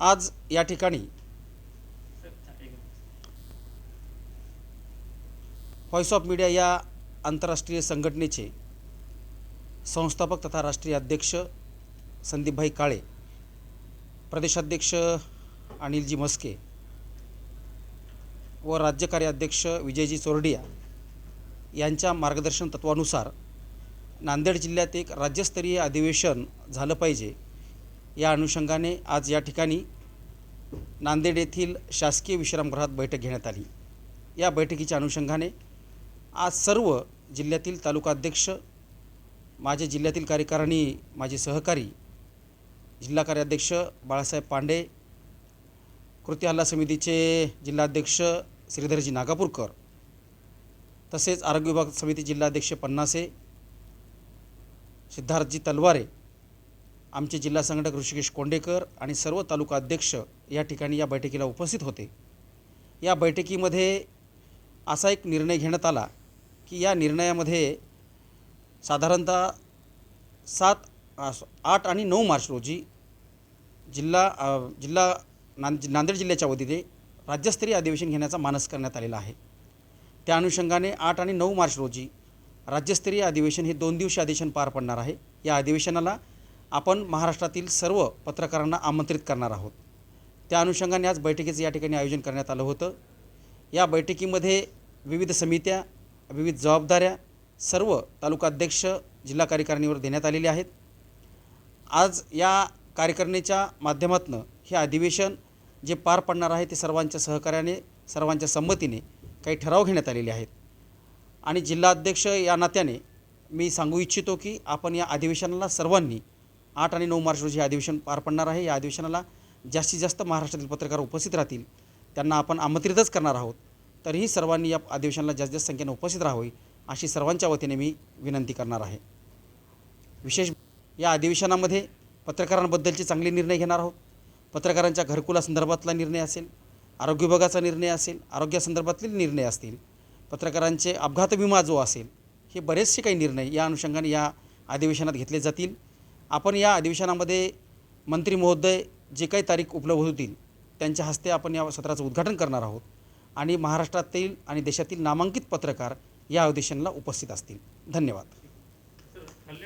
आज या ठिकाणी व्हॉइस ऑफ मीडिया या आंतरराष्ट्रीय संघटनेचे संस्थापक तथा राष्ट्रीय अध्यक्ष संदीपभाई काळे प्रदेशाध्यक्ष अनिलजी मस्के व राज्य कार्याध्यक्ष विजयजी चोरडिया यांच्या मार्गदर्शन तत्वानुसार नांदेड जिल्ह्यात एक राज्यस्तरीय अधिवेशन झालं पाहिजे. या अनुषंगाने आज या ठिकाणी नांदेड येथील शासकीय विश्रामगृहात बैठक घेण्यात आली. या बैठकीच्या अनुषंगाने आज सर्व जिल्ह्यातील तालुकाध्यक्ष माझे जिल्ह्यातील कार्यकारिणी माझे सहकारी जिल्हा कार्याध्यक्ष बाळासाहेब पांडे कृती हल्ला समितीचे जिल्हाध्यक्ष श्रीधरजी नागापूरकर तसेच आरोग्य विभाग समिती जिल्हाध्यक्ष पन्नासे सिद्धार्थजी तलवारे आमचे जिल्हा संघटक ऋषिकेश कोंडेकर आणि सर्व तालुका अध्यक्ष या ठिकाणी या बैठकीला उपस्थित होते. या बैठकीमध्ये असा एक निर्णय घेण्यात आला की या निर्णयामध्ये साधारणतः सात आठ आणि नऊ मार्च रोजी जिल्हा जिल्हा नांद नांदेड जिल्ह्याच्या वतीने राज्यस्तरीय अधिवेशन घेण्याचा मानस करण्यात आलेला आहे. त्या अनुषंगाने आठ आणि नऊ मार्च रोजी राज्यस्तरीय अधिवेशन हे दोन दिवशी अधिवेशन पार पडणार आहे. या अधिवेशनाला आपण महाराष्ट्रातील सर्व पत्रकारांना आमंत्रित करणार आहोत. त्या अनुषंगाने आज बैठकीचं या ठिकाणी आयोजन करण्यात आलं होतं. या बैठकीमध्ये विविध समित्या विविध जबाबदाऱ्या सर्व तालुकाध्यक्ष जिल्हा कार्यकारिणीवर देण्यात आलेल्या आहेत. आज या कार्यकारिणीच्या माध्यमातून हे अधिवेशन जे पार पडणार आहे ते सर्वांच्या सहकार्याने सर्वांच्या संमतीने काही ठराव घेण्यात आलेले आहेत. आणि जिल्हाध्यक्ष या नात्याने मी सांगू इच्छितो की आपण या अधिवेशनाला सर्वांनी आठ आणि नऊ मार्च रोजी हे अधिवेशन पार पडणार आहे. या अधिवेशनाला जास्तीत जास्त महाराष्ट्रातील पत्रकार उपस्थित राहतील. त्यांना आपण आमंत्रितच करणार आहोत. तरीही सर्वांनी या अधिवेशनाला जास्तीत जास्त संख्येने उपस्थित राहावी अशी सर्वांच्या वतीने मी विनंती करणार आहे. विशेष या अधिवेशनामध्ये पत्रकारांबद्दलचे चांगले निर्णय घेणार आहोत. पत्रकारांच्या घरकुलासंदर्भातला निर्णय असेल आरोग्य विभागाचा निर्णय असेल आरोग्यासंदर्भातले निर्णय असतील पत्रकारांचे अपघात विमा जो असेल हे बरेचसे काही निर्णय या अनुषंगाने या अधिवेशनात घेतले जातील. आपण या अधिवेशनामध्ये मंत्री महोदय जे काही तारीख उपलब्ध होतील त्यांच्या हस्ते आपण या सत्राचं उद्घाटन करणार आहोत. आणि महाराष्ट्रातील आणि देशातील नामांकित पत्रकार या अधिवेशनाला उपस्थित असतील. धन्यवाद.